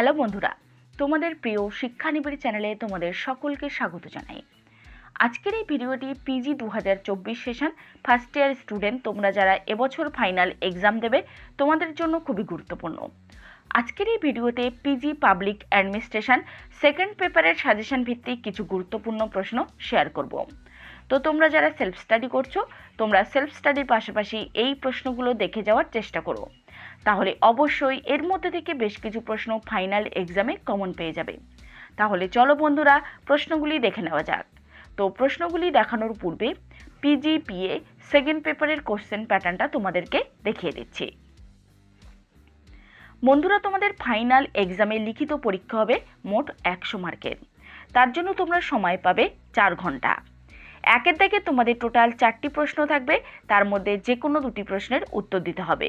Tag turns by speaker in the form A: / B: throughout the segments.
A: Hello বন্ধুরা, তোমাদের প্রিয় শিক্ষানিবাড়ি চ্যানেলে তোমাদের সকলকে স্বাগত জানাই। আজকের এই ভিডিওটি পিজি দু হাজার চব্বিশ সেশন ফার্স্ট ইয়ার স্টুডেন্ট তোমরা যারা এবছর ফাইনাল এক্সাম দেবে, তোমাদের জন্য খুবই গুরুত্বপূর্ণ। আজকের এই ভিডিওতে পিজি পাবলিক অ্যাডমিনিস্ট্রেশন সেকেন্ড পেপারের সাজেশন ভিত্তিক কিছু গুরুত্বপূর্ণ প্রশ্ন শেয়ার করব। তো তোমরা যারা সেলফ স্টাডি করছ, তোমরা সেলফ স্টাডির পাশাপাশি এই প্রশ্নগুলো দেখে যাওয়ার চেষ্টা করো। তাহলে অবশ্যই এর মধ্যে থেকে বেশ কিছু প্রশ্ন ফাইনাল এক্সামে কমন পেয়ে যাবে। তাহলে চলো বন্ধুরা, প্রশ্নগুলি দেখে নেওয়া যাক। তো প্রশ্নগুলি দেখানোর পূর্বে পিজিপিএ সেকেন্ড পেপারের কোশ্চেন প্যাটার্নটা তোমাদেরকে দেখিয়ে দিচ্ছি। বন্ধুরা, তোমাদের ফাইনাল এক্সামে লিখিত পরীক্ষা হবে মোট একশো মার্কের। তার জন্য তোমরা সময় পাবে চার ঘণ্টা। একের দাগে তোমাদের টোটাল চারটি প্রশ্ন থাকবে, তার মধ্যে যে কোনো দুটি প্রশ্নের উত্তর দিতে হবে।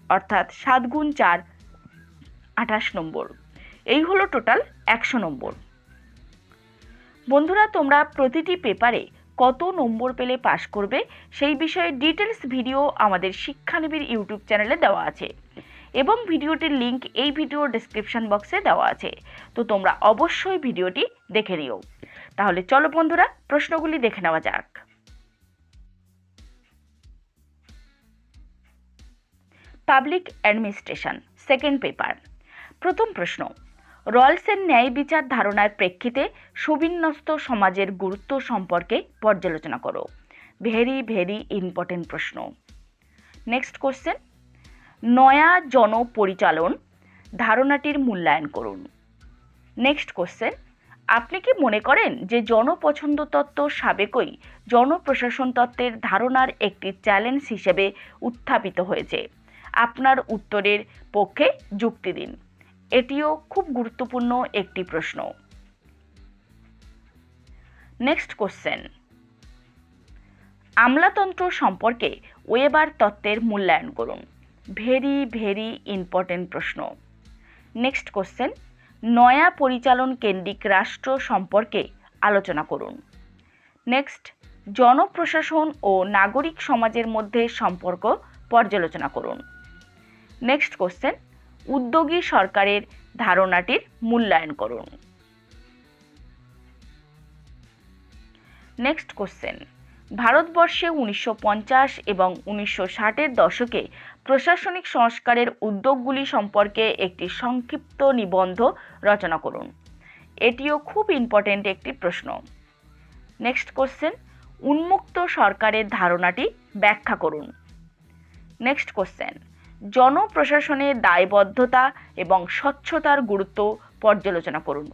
A: অর্থাৎ সাত গুণ চার, আঠাশ নম্বর। এই হলো টোটাল একশো নম্বর। বন্ধুরা, তোমরা প্রতিটি পেপারে কত নম্বর পেলে পাশ করবে সেই বিষয়ে ডিটেলস ভিডিও আমাদের শিক্ষানিবির ইউটিউব চ্যানেলে দেওয়া আছে এবং ভিডিওটির লিংক এই ভিডিওর ডেসক্রিপশন বক্সে দেওয়া আছে। তো তোমরা অবশ্যই ভিডিওটি দেখে নিও। তাহলে চলো বন্ধুরা, প্রশ্নগুলি দেখে নেওয়া যাক। Public administration, second paper. প্রথম প্রশ্ন, রয়্যালসের ন্যায় বিচার ধারণার প্রেক্ষিতে সুবিন্যস্ত সমাজের গুরুত্ব সম্পর্কে পর্যালোচনা করো। ভেরি ভেরি ইম্পর্টেন্ট প্রশ্ন। নেক্সট কোশ্চেন, নয়া জনপরিচালন ধারণাটির মূল্যায়ন করুন। নেক্সট কোশ্চেন, আপনি কি মনে করেন যে জনপছন্দ তত্ত্ব সাবেকই জনপ্রশাসন তত্ত্বের ধারণার একটি চ্যালেঞ্জ হিসেবে উত্থাপিত হয়েছে? আপনার উত্তরের পক্ষে যুক্তি দিন। এটিও খুব গুরুত্বপূর্ণ একটি প্রশ্ন। নেক্সট কোশ্চেন আমলাতন্ত্র সম্পর্কে ওয়েবার তত্ত্বের মূল্যায়ন করুন। ভেরি ভেরি ইম্পর্টেন্ট প্রশ্ন। নেক্সট কোশ্চেন নয়া পরিচালন কেন্দ্রিক রাষ্ট্র সম্পর্কে আলোচনা করুন। নেক্সট জনপ্রশাসন ও নাগরিক সমাজের মধ্যে সম্পর্ক পর্যালোচনা করুন। নেক্সট কোশ্চেন উদ্যোগী সরকারের ধারণাটির মূল্যায়ন করুন। নেক্সট কোশ্চেন ভারতবর্ষে উনিশশো পঞ্চাশ এবং উনিশশো ষাটের দশকে প্রশাসনিক সংস্কারের উদ্যোগগুলি সম্পর্কে একটি সংক্ষিপ্ত নিবন্ধ রচনা করুন। এটিও খুব ইম্পর্টেন্ট একটি প্রশ্ন। নেক্সট কোশ্চেন উন্মুক্ত সরকারের ধারণাটি ব্যাখ্যা করুন। নেক্সট কোশ্চেন জনপ্রশাসনের দায়বদ্ধতা এবং স্বচ্ছতার গুরুত্ব পর্যালোচনা করুন।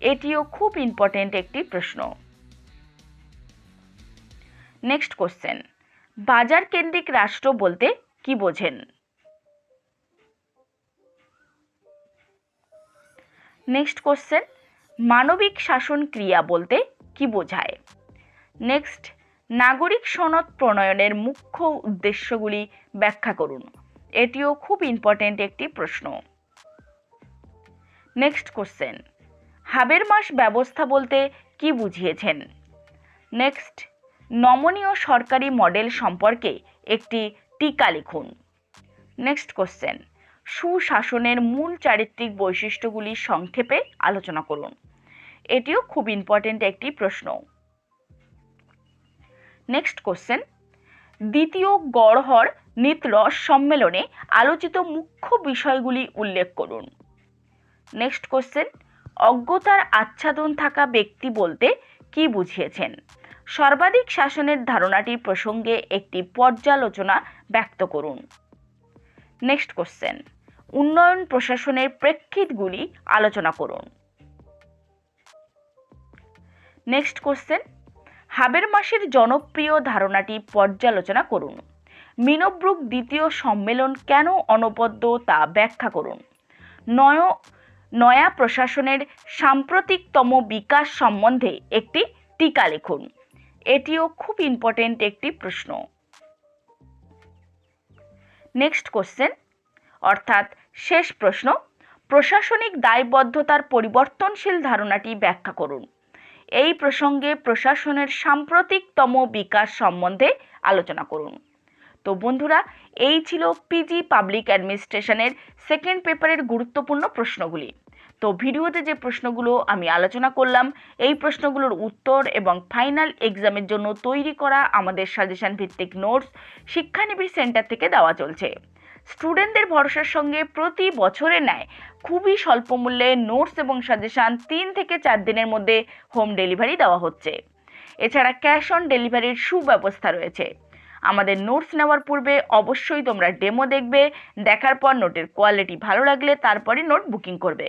A: এটিও খুব ইম্পর্টেন্ট একটি প্রশ্ন। নেক্সট কোশ্চেন বাজার কেন্দ্রিক রাষ্ট্র বলতে কি বোঝেন? নেক্সট কোশ্চেন মানবিক শাসন ক্রিয়া বলতে কি বোঝায়? নেক্সট নাগরিক সনদ প্রণয়নের মুখ্য উদ্দেশ্যগুলি ব্যাখ্যা করুন। এটিও খুব ইম্পর্টেন্ট একটি প্রশ্ন। নেক্সট কোশ্চেন হাবের মাস ব্যবস্থা বলতে কি বুঝিয়েছেন? নেক্সট নমনীয় সরকারি মডেল সম্পর্কে একটি টিকা লিখুন। নেক্সট কোশ্চেন সুশাসনের মূল চারিত্রিক বৈশিষ্ট্যগুলি সংক্ষেপে আলোচনা করুন। এটিও খুব ইম্পর্টেন্ট একটি প্রশ্ন। নেক্সট কোশ্চেন দ্বিতীয় গড়হর নিতরস সম্মেলনে আলোচিত মুখ্য বিষয়গুলি উল্লেখ করুন। নেক্সট কোশ্চেন অজ্ঞতার আচ্ছাদন থাকা ব্যক্তি বলতে কি বুঝিয়েছেন? সর্বাধিক শাসনের ধারণাটি প্রসঙ্গে একটি পর্যালোচনা ব্যক্ত করুন। নেক্সট কোশ্চেন উন্নয়ন প্রশাসনের প্রেক্ষিতগুলি আলোচনা করুন। নেক্সট কোশ্চেন হাবেরমাসের জনপ্রিয় ধারণাটি পর্যালোচনা করুন। মিনব্রুক দ্বিতীয় সম্মেলন কেন অনবদ্য তা ব্যাখ্যা করুন। নয়, নয়া প্রশাসনের সাম্প্রতিকতম বিকাশ সম্বন্ধে একটি টিকা লিখুন। এটিও খুব ইম্পর্টেন্ট একটি প্রশ্ন। নেক্সট কোশ্চেন অর্থাৎ শেষ প্রশ্ন, প্রশাসনিক দায়বদ্ধতার পরিবর্তনশীল ধারণাটি ব্যাখ্যা করুন। এই প্রসঙ্গে প্রশাসনের সাম্প্রতিকতম বিকাশ সম্বন্ধে আলোচনা করুন। তো বন্ধুরা, এই ছিল পিজি পাবলিক অ্যাডমিনিস্ট্রেশনের সেকেন্ড পেপারের গুরুত্বপূর্ণ প্রশ্নগুলি। তো ভিডিওতে যে প্রশ্নগুলো আমি আলোচনা করলাম, এই প্রশ্নগুলোর উত্তর এবং ফাইনাল এক্সামের জন্য তৈরি করা আমাদের সাজেশন ভিত্তিক নোটস শিক্ষানিবিড় সেন্টার থেকে দেওয়া চলছে। স্টুডেন্টদের ভরসার সঙ্গে প্রতি বছরে নেয় খুবই স্বল্প মূল্যে নোটস এবং সাজেশান তিন থেকে চার দিনের মধ্যে হোম ডেলিভারি দেওয়া হচ্ছে। এছাড়া ক্যাশ অন ডেলিভারির সুব্যবস্থা রয়েছে। আমাদের নোটস নেওয়ার পূর্বে অবশ্যই তোমরা ডেমো দেখবে, দেখার পর নোটের কোয়ালিটি ভালো লাগলে তারপরে নোট বুকিং করবে।